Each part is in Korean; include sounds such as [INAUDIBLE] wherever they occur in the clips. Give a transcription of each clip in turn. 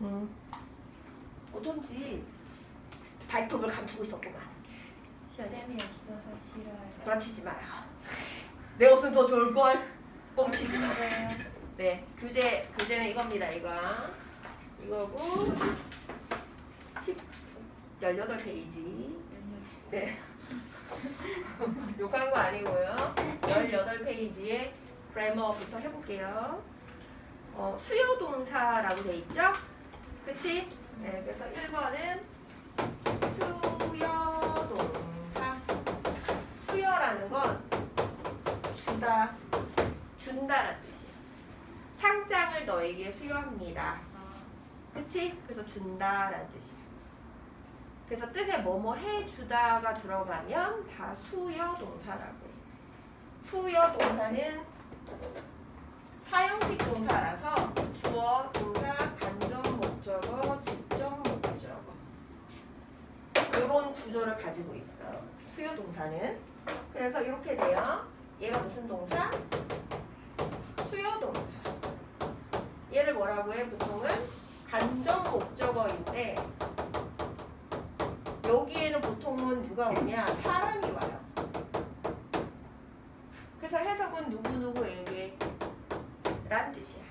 음. 어쩐지 발톱을 감추고 있었구만. 쌤이 없어서 싫어요. 부라치지 마요. 내 옷은 더 좋을 걸. 뻥치지 마. 싫어요. 네, 교재 교재는 이겁니다. 이거 이거고 10 18 페이지. 네. [LAUGHS] 욕한 거 아니고요. 18페이지에 그래머부터 해볼게요. 어, 수요 동사라고 돼 있죠? 그치? 네, 그래서 1번은 수요 동사. 수요라는 건 주다, 준다라는 뜻이에요. 상장을 너에게 수여합니다. 그치? 그래서 준다라는 뜻이에요. 그래서 뜻에 뭐뭐 해주다가 들어가면 다 수여 동사라고 해요. 수여 동사는 사형식 동사라서 주어, 동사, 간접 목적어, 직접 목적어 이런 구조를 가지고 있어요. 수요 동사는 그래서 이렇게 돼요. 얘가 무슨 동사? 수요 동사. 얘를 뭐라고 해? 보통은 간접 목적어인데 여기에는 보통은 누가 오냐? 사람이 와요. 그래서 해석은 누구누구에게 란 뜻이야.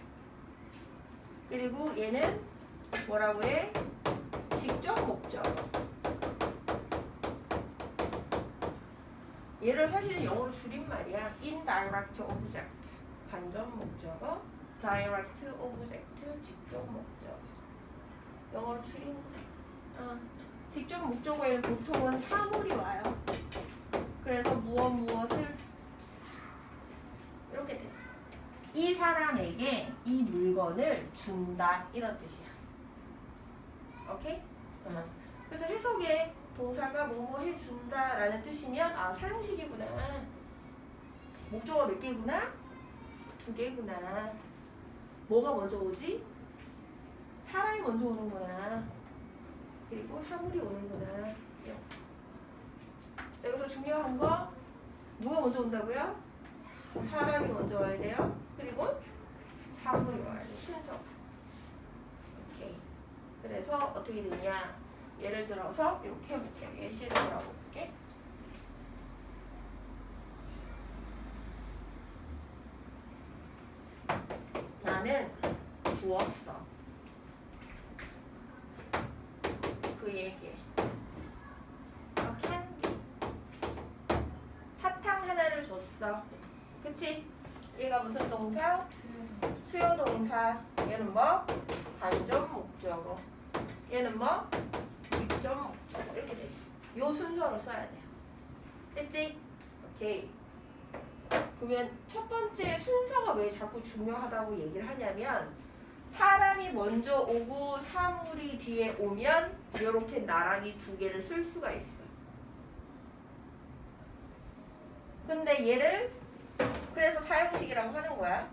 그리고 얘는 뭐라고 해? 직접 목적 얘를 사실은 영어로 줄임말이야. indirect object. 간접 목적어, direct object, 직접 목적어. 영어로 줄임. 어. 직접 목적어에는 보통은 사물이 와요. 그래서 무엇 무엇을 이렇게 돼. 이 사람에게 이 물건을 준다 이런 뜻이야. 오케이? 어. 그래서 해석에 동사가 뭐뭐 해준다 라는 뜻이면 아 사용식이구나. 목적어 몇 개구나? 두 개구나. 뭐가 먼저 오지? 사람이 먼저 오는구나. 그리고 사물이 오는구나. 이렇게. 자, 여기서 중요한 거 누가 먼저 온다고요? 사람이 먼저 와야 돼요. 그리고 사물이 와야 돼. 순서. 오케이. 그래서 어떻게 되냐? 예를 들어서 이렇게 해볼게요. 예시를 들어볼게. 나는 주었어. 그에게. 어, 캔디. 사탕 하나를 줬어. 그치? 얘가 무슨 동사? 수요 동사. 얘는 뭐? 간접 목적어. 얘는 뭐? 되지. 요 순서로 써야 돼요. 됐지? 오케이. 그러면 첫 번째 순서가 왜 자꾸 중요하다고 얘기를 하냐면 사람이 먼저 오고 사물이 뒤에 오면 이렇게 나란히 두 개를 쓸 수가 있어. 근데 얘를 그래서 사용식이라고 하는 거야.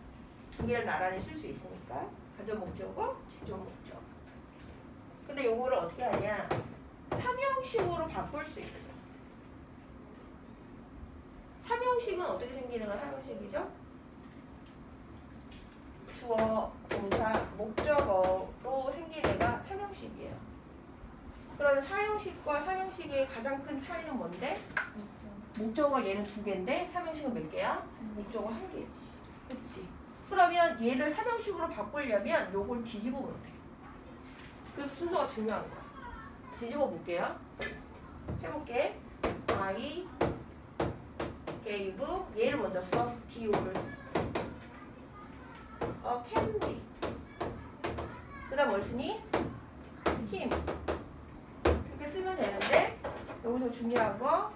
두 개를 나란히 쓸 수 있으니까 간접 목적어, 직접 목적어. 근데 요거를 어떻게 하냐? 삼형식으로 바꿀 수 있어. 삼형식은 어떻게 생기는 건 삼형식이죠? 주어, 동사, 목적어로 생긴 애가 삼형식이에요. 그러면 사형식과 삼형식의 가장 큰 차이는 뭔데? 목적어 얘는 두 개인데 삼형식은 몇 개야? 목적어 한 개지. 그치? 그러면 얘를 삼형식으로 바꾸려면 요걸 뒤집어 보면 돼. 그래서 순서가 중요한 거야. 뒤집어 볼게요. 해볼게. I gave 얘를 먼저 써. D를. 어, candy. 그 다음 뭘 쓰니? him. 이렇게 쓰면 되는데 여기서 중요한 거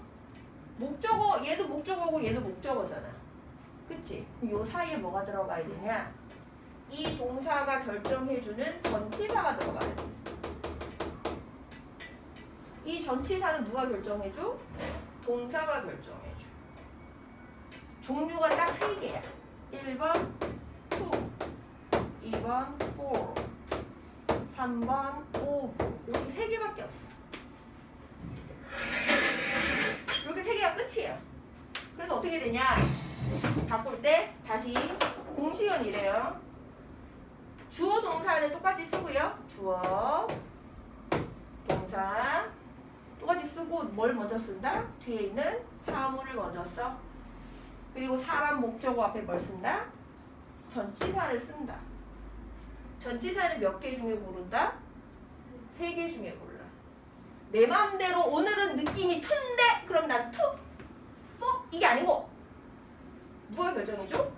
목적어 얘도 목적어고 얘도 목적어잖아. 그치? 그럼 요 사이에 뭐가 들어가야 되냐? 이 동사가 결정해주는 전치사가 들어가야 돼. 이 전치사는 누가 결정해줘? 동사가 결정해줘. 종류가 딱 세 개야. 1번 to, 2번 for, 3번 of. 이렇게 세 개밖에 없어. 이렇게 세 개가 끝이에요. 그래서 어떻게 되냐? 바꿀 때 다시 공식은 이래요. 주어 동사는 똑같이 쓰고요. 주어 동사 똑같이 쓰고 뭘 먼저 쓴다? 뒤에 있는 사물을 먼저 써. 그리고 사람 목적어 앞에 뭘 쓴다? 전치사를 쓴다. 전치사는 몇 개 중에 고른다? 세 개 중에 골라. 내 마음대로 오늘은 느낌이 투인데 그럼 난 투, 쏘 이게 아니고 누가 결정해줘?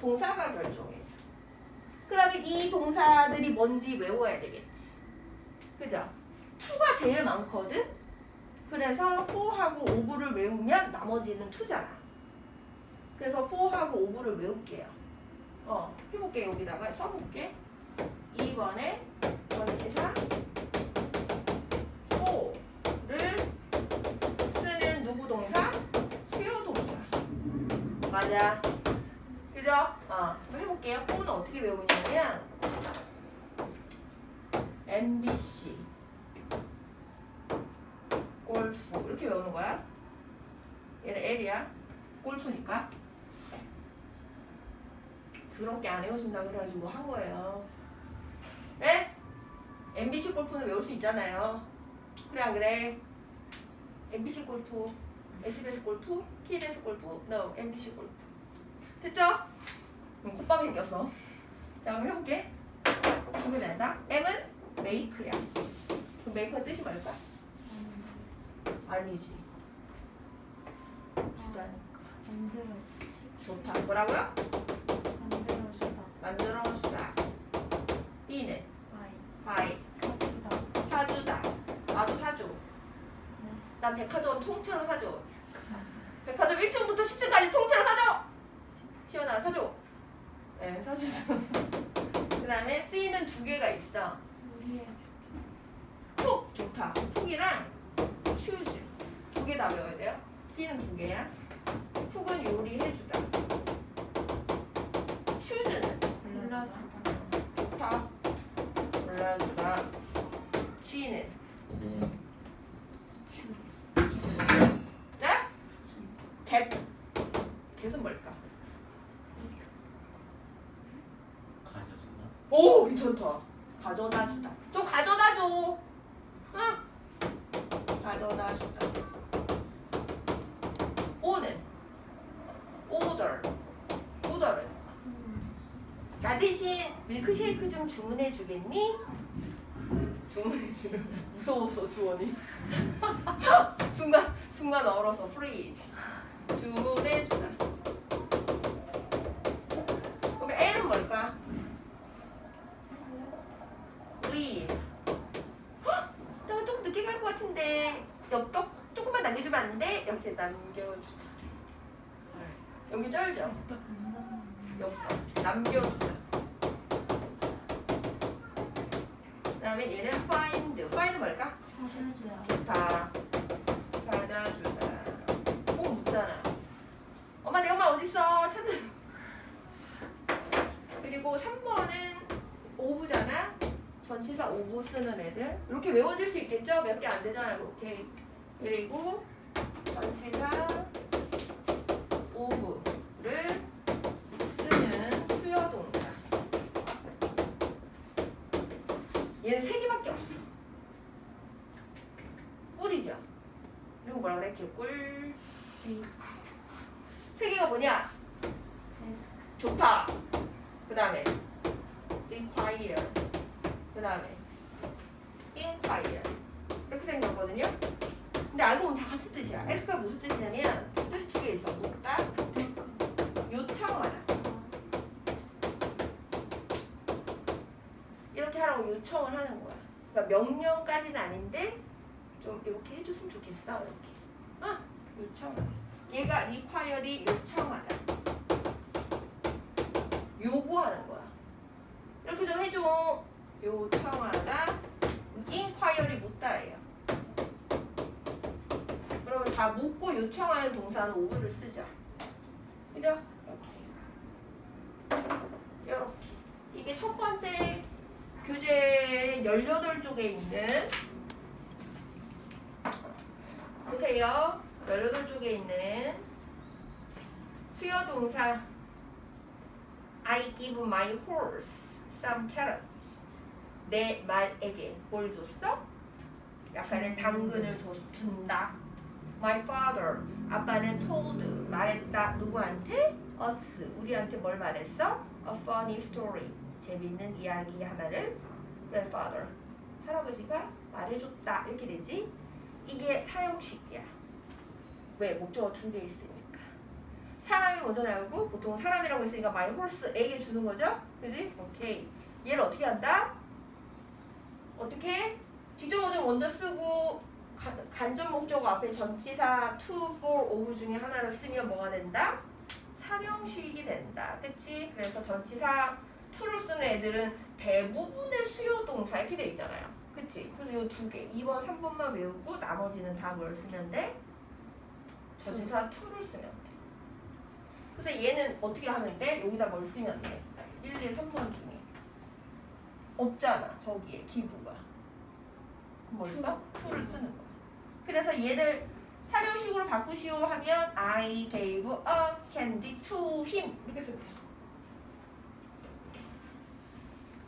동사가 결정해줘. 그러면 이 동사들이 뭔지 외워야 되겠지. 그죠? 투가 제일 많거든? 그래서 4하고 5부를 외우면 나머지는 투잖아. 그래서 4하고 5부를 외울게요. 어, 해볼게 여기다가 써볼게. 2번에 전치사 4를 쓰는 누구 동사? 수요 동사. 맞아. 그죠? 어, 해볼게요. 4는 어떻게 외우냐면 MBC 골프 이렇게 외우는 거야. 얘는 L이야. 골프니까. 더럽게 안 외우신다 그래가지고 뭐 한 거예요. 네? MBC 골프는 외울 수 있잖아요. 그래 안 그래? MBC 골프, SBS 골프, KBS 골프, no, MBC 골프. 됐죠? 응, 꽃밤이 생겼어. 자, 그럼 해볼게. 낸다. M은 메이크야. 그 메이크의 뜻이 뭘까? 아니지. 주다니까. 만들어 좋다. 뭐라고요? 만들어 주다 만들어 주다. B는 바이 바이. 사주다 사주다. 나도 사줘. 네. 난 백화점 통째로 사줘. 백화점 1층부터 10층까지 통째로 사줘. 시원아 사줘. 네 사주죠. [LAUGHS] 그 다음에 C는 두 개가 있어. 우리의 쿡 좋다. 쿡이랑 choose 두 개 다 외워야 돼요. C는 두 개야. 쿡은 요리해주다. choose는 골라주다 좋다. 골라주다. G는 네? 뭘까? 가져주나? 오 괜찮다 주다. 좀 가져다 줘. 응. 가져다 주다. 오는 order. order은 나 대신 밀크쉐이크 좀 주문해 주겠니? 주문해 주는 [LAUGHS] 무서웠어 주원이. [LAUGHS] 순간 순간 얼어서 프리즈. 주문해 주다. 그럼 L은 뭘까? leave. 헉! 나 조금 늦게 갈 것 같은데 엽떡 조금만 남겨주면 안 돼? 이렇게 남겨주다. 여기 쩔죠? 엽떡 남겨주다. 그 다음에 얘는 find. find 뭘까? 좋다. 찾아주다. 꼭 묻잖아. 엄마 내 엄마 어딨어? 찾아. 그리고 3번은 오브잖아. 전치사 오브 쓰는 애들. 이렇게 외워질 수 있겠죠? 몇 개 안 되잖아, 이렇게. 그리고 전치사 오브를 쓰는 수요 동사. 얘는 세 개밖에 없어. 꿀이죠. 그리고 뭐라 그래? 개꿀. 세 개가 뭐냐? 좋다. 그 다음에 require. 그 다음에 inquire. 이렇게 생겼거든요. 근데 알고 보면 다 같은 뜻이야. S가 무슨 뜻이냐면 뜻이 두 개 있어. 묻다, 요청하다. 이렇게 하라고 요청을 하는 거야. 그러니까 명령까지는 아닌데 좀 이렇게 해줬으면 좋겠어. 이렇게. 아, 요청하다. 얘가 require이 요청하다. 요구하는 거야. 이렇게 좀 해줘. 요청하다. inquiry 묻다예요. 그러면 다 묻고 요청하는 동사는 오브를 쓰죠. 그죠? 이렇게. 이렇게. 이게 첫 번째 교재 18쪽에 있는 보세요. 18쪽에 있는 수요 동사 I give my horse some carrots. 내 말에게 뭘 줬어? 약간의 당근을 줬, 준다. My father. 아빠는 told. 말했다. 누구한테? us. 우리한테 뭘 말했어? A funny story. 재밌는 이야기 하나를 grandfather. 할아버지가 말해줬다. 이렇게 되지? 이게 사형식이야. 왜? 목적어 두 개 있으니까. 사람이 먼저 나오고 보통 사람이라고 했으니까 my horse A에 주는 거죠? 그지? 오케이. 얘를 어떻게 한다? 어떻게? 직접 원을 먼저 쓰고 가- 간접 목적어 앞에 전치사 to, for, of 중에 하나를 쓰면 뭐가 된다? 사명식이 된다. 그치? 그래서 전치사 to를 쓰는 애들은 대부분의 수요 동사 이렇게 돼 있잖아요. 그치? 그래서 이 두 개, 2번, 3번만 외우고 나머지는 다 뭘 쓰면 돼? 전치사 to를 쓰면 돼. 그래서 얘는 어떻게 하면 돼? 여기다 뭘 쓰면 돼? 1, 2, 3번 중에. 없잖아, 저기에 기부가. 그럼 뭘 써? to를 쓰는 거야. 그래서 얘를 사명식으로 바꾸시오 하면 I gave a candy to him 이렇게 쓰면 돼요.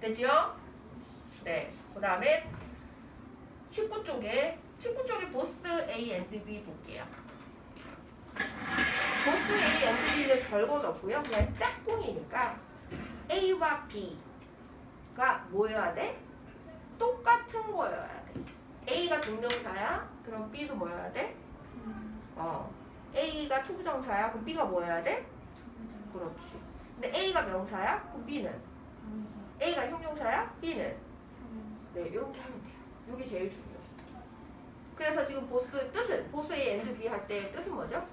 됐지요? 네. 그 다음에 19쪽에 19쪽에 보스 A and B 볼게요. 보스 A and B는 별거 없고요. 그냥 짝꿍이니까 A와 B가 뭐여야 돼? 똑같은 거여야 돼. A가 동명사야? 그럼 B도 뭐여야 돼? 어. A가 투부정사야? 그럼 B가 뭐여야 돼? 그렇지. 근데 A가 명사야? 그럼 B는? A가 형용사야? B는? 네, 이렇게 하면 돼요. 이게 제일 중요해. 그래서 지금 보스 뜻은 보스 A and B 할 때 뜻은 뭐죠?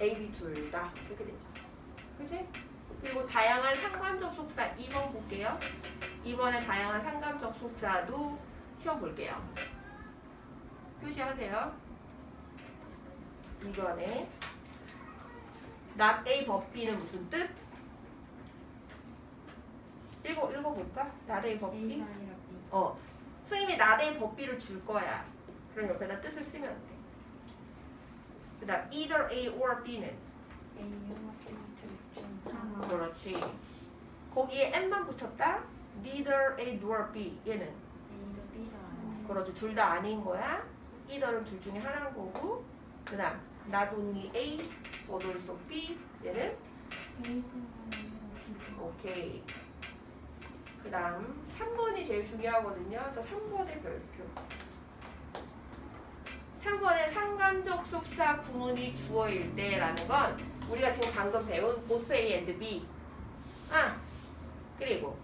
A, B 둘 다 이렇게 되죠. 그지? 그리고 다양한 상관적 속사 2번 볼게요. 2번에 다양한 상관적 속사도 시험 볼게요. 표시하세요. 2번에 not A 법 B는 무슨 뜻? 읽어 읽어볼까? not A 법 B. A가 아니라 B. 어, 선생님이 나대의 법비를 줄 거야. 그럼 옆에다 뜻을 쓰면 돼. 그 다음 either A or B는. 그렇지. 거기에 M만 붙였다. neither A nor B 얘는 아니야. 그렇지 둘 다 아닌 거야. either는 둘 중에 하나인 거고. 그 다음 not only A but also B 얘는. 오케이. 그 다음 3번이 제일 중요하거든요. 그래서 3번의 별표. 3번에 상관적 속사 구문이 주어일 때라는 건 우리가 지금 방금 배운 보스 A and B. 아, 그리고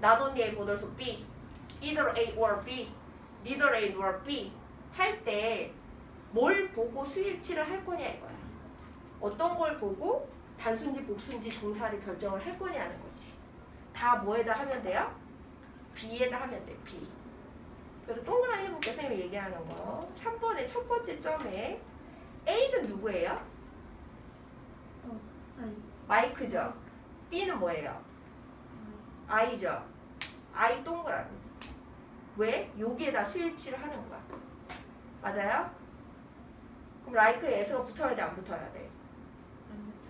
but also B, either A or B, neither A nor B 할 때 뭘 보고 수일치를 할 거냐 이거야. 어떤 걸 보고 단순지 복순지 동사를 결정을 할 거냐는 거지. 다 뭐에다 하면 돼요? B에다 하면 돼, B. 그래서 동그라미 해볼게, 선생님이 얘기하는 거. 3번의 첫 번째 점에 A는 누구예요? 아니. 마이크죠? B는 뭐예요? I죠? I 동그라미. 왜? 여기에다 수일치를 하는 거야. 맞아요? 그럼 라이크에 S가 붙어야 돼, 안 붙어야 돼?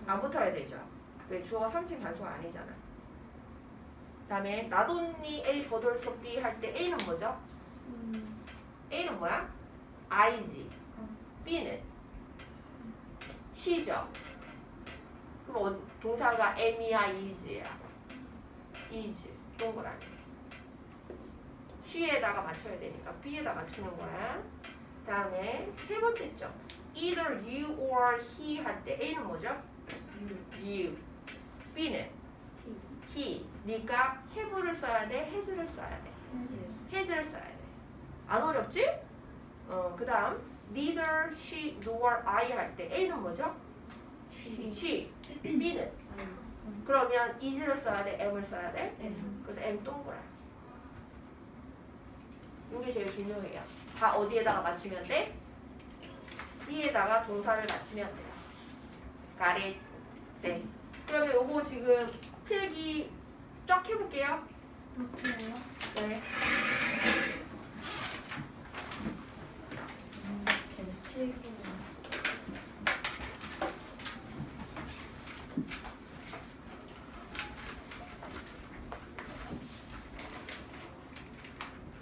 안 붙어야 되죠. 왜? 주어가 3층 단수가 아니잖아. 다음에 나돈니 A 버돌소 B 할 때 A는 뭐죠? 음. A는 뭐야? I지. 어. B는 she죠. 그럼 어- 동사가 am이야, is야. is. 동그라미. she에다가 맞춰야 되니까 B에다 맞추는 거야. 다음에 세 번째 점. either you or he 할 때 A는 뭐죠? you. B는 he. 네가 have를 써야 돼, has를 써야 돼. has를 써야 돼. 안 어렵지? 어, 그 다음 neither she nor I 할 때 A는 뭐죠? she. B는 그러면 is를 써야 돼, am을 써야 돼. 그래서 M 동그라. 이게 제일 중요해요. 다 어디에다가 맞추면 돼? B에다가 동사를 맞추면 돼요. It? 네. 그러면 요거 지금 필기 쫙 해볼게요. 어때요? 네.